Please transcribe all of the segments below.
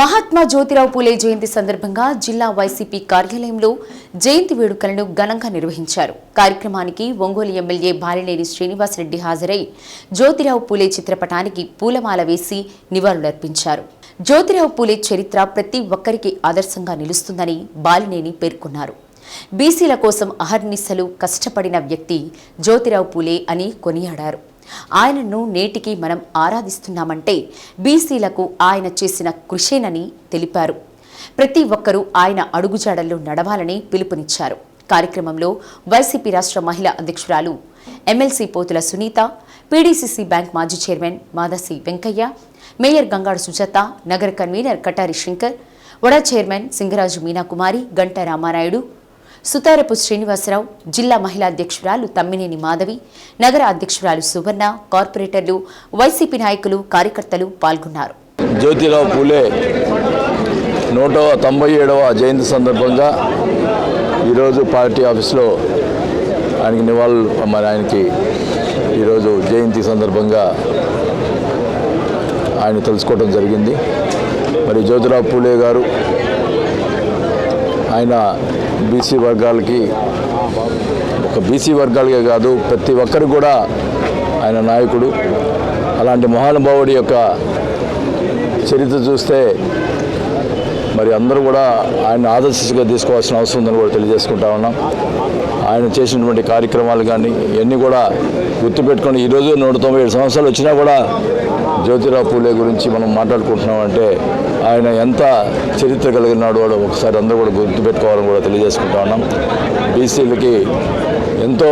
మహాత్మా జ్యోతిరావు పూలే జయంతి సందర్భంగా జిల్లా వైసీపీ కార్యాలయంలో జయంతి వేడుకలను ఘనంగా నిర్వహించారు. కార్యక్రమానికి ఒంగోలు ఎమ్మెల్యే బాలినేని శ్రీనివాసరెడ్డి హాజరై జ్యోతిరావు పూలే చిత్రపటానికి పూలమాల వేసి నివాళులర్పించారు. జ్యోతిరావు పూలే చరిత్ర ప్రతి ఒక్కరికి ఆదర్శంగా నిలుస్తుందని బాలినేని పేర్కొన్నారు. బీసీల కోసం అహర్నిశలు కష్టపడిన వ్యక్తి జ్యోతిరావు పూలే అని కొనియాడారు. ఆయనను నేటికి మనం ఆరాధిస్తున్నామంటే బీసీలకు ఆయన చేసిన కృషేనని తెలిపారు. ప్రతి ఒక్కరూ ఆయన అడుగుజాడల్లో నడవాలని పిలుపునిచ్చారు. కార్యక్రమంలో వైసీపీ రాష్ట్ర మహిళా అధ్యక్షురాలు MLC Potula Sunitha PDCC bank మాజీ చైర్మన్ మాదసి వెంకయ్య మేయర్ గంగాడు సుజాత నగర కన్వీనర్ కటారి శంకర్ వడా చైర్మన్ సింగరాజు మీనాకుమారి గంట రామానాయుడు సుతారపు శ్రీనివాసరావు జిల్లా మహిళా అధ్యక్షురాలు తమ్మినేని మాధవి నగర అధ్యక్షురాలు సువర్ణ కార్పొరేటర్లు వైసీపీ నాయకులు కార్యకర్తలు పాల్గొన్నారు. జ్యోతిరావు పూలే నూట తొంభై ఏడవ జయంతి సందర్భంగా ఈరోజు పార్టీ ఆఫీస్లో ఆయనకి నివాళులు మరి ఆయనకి ఈరోజు జయంతి సందర్భంగా ఆయన తెలుసుకోవడం జరిగింది. మరి జ్యోతిరావు పూలే గారు ఆయన బీసీ వర్గాలకి ఒక బీసీ వర్గాలకే కాదు ప్రతి ఒక్కరికి కూడా ఆయన నాయకుడు. అలాంటి మహానుభావుడి యొక్క చరిత్ర చూస్తే మరి అందరూ కూడా ఆయన ఆదర్శగా తీసుకోవాల్సిన అవసరం ఉందని కూడా తెలియజేసుకుంటా ఉన్నాం. ఆయన చేసినటువంటి కార్యక్రమాలు కానీ ఇవన్నీ కూడా గుర్తుపెట్టుకొని ఈరోజు నూట తొంభై ఏడు సంవత్సరాలు వచ్చినా కూడా జ్యోతిరావు పూలే గురించి మనం మాట్లాడుకుంటున్నామంటే ఆయన ఎంత చరిత్ర కలిగినాడు వాడు ఒకసారి అందరూ కూడా గుర్తుపెట్టుకోవాలని కూడా తెలియజేసుకుంటా ఉన్నాం. బీసీలకి ఎంతో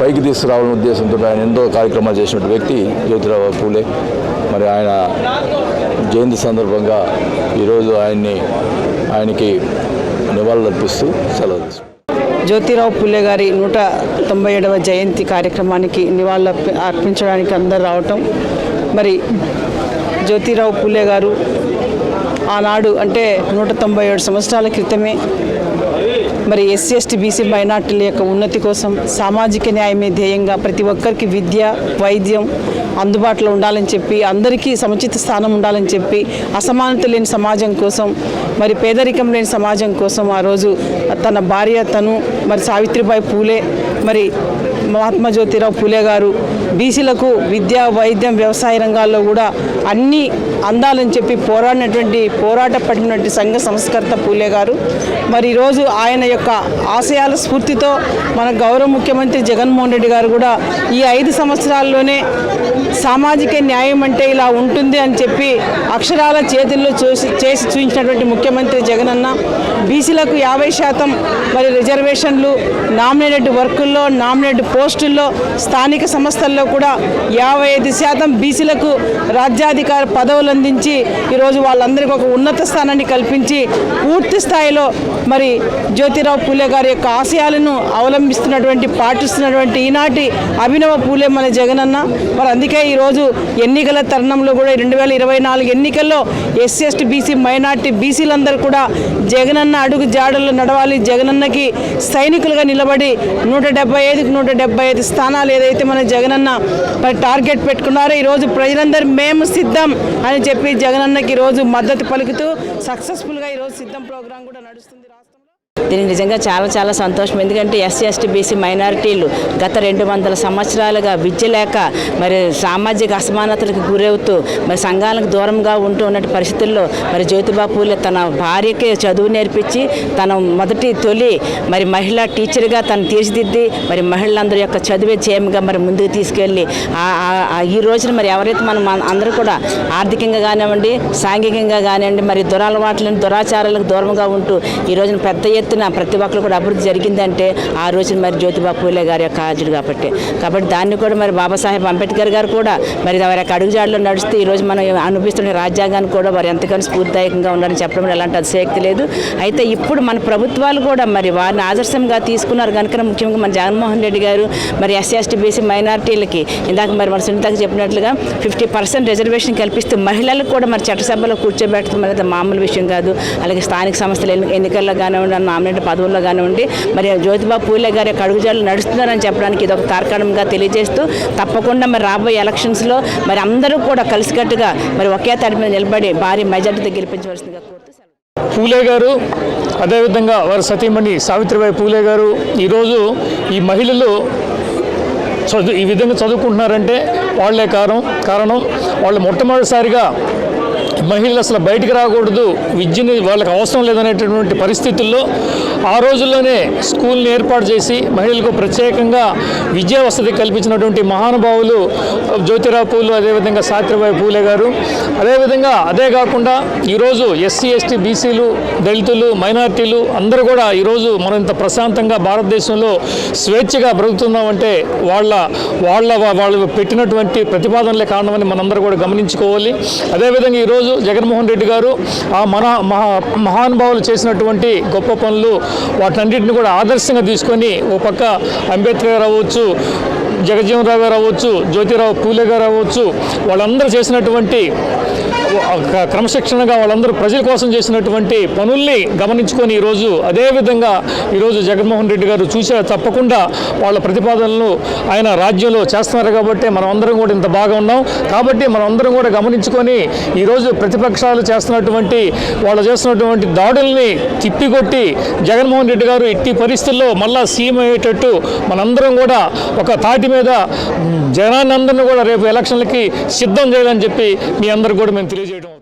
పైకి తీసుకురావాలనే ఉద్దేశంతో ఆయన ఎంతో కార్యక్రమాలు చేసినటువంటి వ్యక్తి జ్యోతిరావు పూలే. మరి ఆయన జయంతి సందర్భంగా ఈరోజు ఆయన్ని ఆయనకి నివాళులర్పిస్తూ సెలవు తీసుకుంటాం జ్యోతిరావు పుల్లే గారి నూట తొంభై ఏడవ జయంతి కార్యక్రమానికి నివాళులు అర్పించడానికి అందరు రావటం. మరి జ్యోతిరావు పుల్లే గారు ఆనాడు అంటే నూట తొంభై ఏడు సంవత్సరాల క్రితమే మరి ఎస్సీ ఎస్టీ బీసీ మైనార్టీల యొక్క ఉన్నతి కోసం సామాజిక న్యాయమే ధ్యేయంగా ప్రతి ఒక్కరికి విద్య వైద్యం అందుబాటులో ఉండాలని చెప్పి అందరికీ సముచిత స్థానం ఉండాలని చెప్పి అసమానత లేని సమాజం కోసం మరి పేదరికం లేని సమాజం కోసం ఆ రోజు తన భార్య తను మరి సావిత్రిబాయి పూలే మరి మహాత్మా జ్యోతిరావు పూలే గారు. బీసీలకు విద్య వైద్యం వ్యవసాయ రంగాల్లో కూడా అన్నీ అందాలని చెప్పి పోరాడినటువంటి పోరాట పడినటువంటి సంఘ సంస్కర్త పూలే గారు. మరి ఈరోజు ఆయన యొక్క ఆశయాల స్ఫూర్తితో మన గౌరవ ముఖ్యమంత్రి జగన్మోహన్ రెడ్డి గారు కూడా ఈ ఐదు సంవత్సరాల్లోనే సామాజిక న్యాయం అంటే ఇలా ఉంటుంది అని చెప్పి అక్షరాల చేతుల్లో చూసి చేసి చూపించినటువంటి ముఖ్యమంత్రి జగన్ అన్న బీసీలకు యాభై శాతం మరి రిజర్వేషన్లు నామినేటెడ్ వర్కుల్లో నామినేటెడ్ పోస్టుల్లో స్థానిక సంస్థల్లో కూడా యాభై ఐదు శాతం బీసీలకు రాజ్యాధికార పదవులు అందించి ఈరోజు వాళ్ళందరికీ ఒక ఉన్నత స్థానాన్ని కల్పించి పూర్తి స్థాయిలో మరి జ్యోతిరావు పూలే గారి యొక్క ఆశయాలను అవలంబిస్తున్నటువంటి పాటిస్తున్నటువంటి ఈనాటి అభినవ పూలే మన జగనన్న. మరి అందుకే ఈరోజు ఎన్నికల తరుణంలో కూడా రెండు వేల ఇరవై నాలుగు ఎన్నికల్లో ఎస్సీ ఎస్టీ బీసీ మైనార్టీ బీసీలందరూ కూడా జగనన్న అడుగు జాడల్లో నడవాలి జగనన్నకి సైనికులుగా నిలబడి నూట డెబ్బై ఐదుకి నూట డెబ్బై ఐదు స్థానాలు ఏదైతే మన జగనన్న మరి టార్గెట్ పెట్టుకున్నారో ఈరోజు ప్రజలందరూ మేము సిద్ధం అని చెప్పి జగనన్నకి ఈరోజు మద్దతు పలుకుతూ సక్సెస్ఫుల్గా ఈరోజు సిద్ధం ప్రోగ్రాం కూడా నడుస్తుంది. దీనికి నిజంగా చాలా చాలా సంతోషం. ఎందుకంటే ఎస్సీ ఎస్టీ బీసీ మైనారిటీలు గత రెండు వందల సంవత్సరాలుగా విద్య లేక మరి సామాజిక అసమానతలకు గురవుతూ మరి సంఘాలకు దూరంగా ఉంటూ ఉన్న పరిస్థితుల్లో మరి జ్యోతిబాపూలు తన భార్యకి చదువు నేర్పించి తన మొదటి తొలి మరి మహిళా టీచర్గా తను తీర్చిదిద్ది మరి మహిళలందరి యొక్క చదివే చేయముగా మరి ముందుకు తీసుకెళ్ళి ఈ రోజున మరి ఎవరైతే మనం అందరూ కూడా ఆర్థికంగా కానివ్వండి సాంఘికంగా కానివ్వండి మరి దురలవాట్లను దురాచారాలకు దూరంగా ఉంటూ ఈ రోజున పెద్ద ఎత్తు ఎత్తున ప్రతి ఒక్కరు కూడా అభివృద్ధి జరిగిందంటే ఆ రోజున మరి జ్యోతిబా పూలే గారి యొక్క ఆజుడు కాబట్టి. కాబట్టి దాన్ని కూడా మరి బాబాసాహెబ్ అంబేద్కర్ గారు కూడా మరి వారి యొక్క అడుగుజాడలో నడుస్తూ ఈరోజు మనం అనుభవిస్తున్న రాజ్యాంగాన్ని కూడా వారు ఎంతగానో స్ఫూర్తిదాయకంగా ఉండాలని చెప్పడం ఎలాంటి అతిశయక్తి లేదు. అయితే ఇప్పుడు మన ప్రభుత్వాలు కూడా మరి వారిని ఆదర్శంగా తీసుకున్నారు కనుక ముఖ్యంగా మన జగన్మోహన్ రెడ్డి గారు మరి ఎస్సీ ఎస్టీ బీసీ మైనార్టీలకి ఇందాక మరి మన సునీతకు చెప్పినట్లుగా ఫిఫ్టీ పర్సెంట్ రిజర్వేషన్ కల్పిస్తూ మహిళలకు కూడా మరి చట్టసభలో కూర్చోబెట్టడం అనేది మామూలు విషయం కాదు. అలాగే స్థానిక సంస్థల ఎన్నికల్లో కానివ్వండి నామినేట్ పదవుల్లో కానివ్వండి మరి జ్యోతిబా పూలే గారి కడుగుజాలు నడుస్తున్నారని చెప్పడానికి ఇది ఒక తార్కాణంగా తెలియజేస్తూ తప్పకుండా మరి రాబోయే ఎలక్షన్స్లో మరి అందరూ కూడా కలిసికట్టుగా మరి ఒకే తడి మీద నిలబడి భారీ మెజార్టీతో గెలిపించవలసిందిగా కోరుతూ పూలే గారు అదేవిధంగా వారి సతీమణి సావిత్రిబాయి పూలే గారు ఈరోజు ఈ మహిళలు చదువు ఈ విధంగా చదువుకుంటున్నారంటే వాళ్ళే కారణం కారణం. వాళ్ళు మొట్టమొదటిసారిగా మహిళలు అసలు బయటికి రాకూడదు. విద్యని వాళ్ళకి అవసరం లేదనేటటువంటి పరిస్థితుల్లో ఆ రోజుల్లోనే స్కూల్ని ఏర్పాటు చేసి మహిళలకు ప్రత్యేకంగా విద్యా వసతి కల్పించినటువంటి మహానుభావులు జ్యోతిరావు పూలు అదేవిధంగా సాత్రిబాయి పూలే గారు. అదేవిధంగా అదే కాకుండా ఈరోజు ఎస్సీ ఎస్టీ బీసీలు దళితులు మైనార్టీలు అందరూ కూడా ఈరోజు మనం ఇంత ప్రశాంతంగా భారతదేశంలో స్వేచ్ఛగా బ్రతుకుతున్నామంటే వాళ్ళ వాళ్ళ వాళ్ళు పెట్టినటువంటి ప్రతిపాదనలే కారణమని మనందరూ కూడా గమనించుకోవాలి. అదేవిధంగా ఈరోజు జగన్మోహన్ రెడ్డి గారు ఆ మన మహా మహానుభావులు చేసినటువంటి గొప్ప పనులు వాటన్నిటిని కూడా ఆదర్శంగా తీసుకొని ఓ పక్క అంబేద్కర్ అవ్వచ్చు జగజ్జీవన్ రావు గారు అవ్వచ్చు జ్యోతిరావు పూలే గారు అవ్వచ్చు వాళ్ళందరూ చేసినటువంటి ఒక క్రమశిక్షణగా వాళ్ళందరూ ప్రజల కోసం చేసినటువంటి పనుల్ని గమనించుకొని ఈరోజు అదేవిధంగా ఈరోజు జగన్మోహన్ రెడ్డి గారు చూసే తప్పకుండా వాళ్ళ ప్రతిపాదనలు ఆయన రాజ్యంలో చేస్తున్నారు కాబట్టి మనం అందరం కూడా ఇంత బాగా ఉన్నాం. కాబట్టి మనం అందరం కూడా గమనించుకొని ఈరోజు ప్రతిపక్షాలు చేస్తున్నటువంటి వాళ్ళు చేస్తున్నటువంటి దాడుల్ని తిప్పికొట్టి జగన్మోహన్ రెడ్డి గారు ఎట్టి పరిస్థితుల్లో మళ్ళా సీఎం అయ్యేటట్టు మనందరం కూడా ఒక తాటి మీద జనానందరిని కూడా రేపు ఎలక్షన్లకి సిద్ధం చేయాలని చెప్పి మీ అందరికి కూడా మేము తెలియజేయడం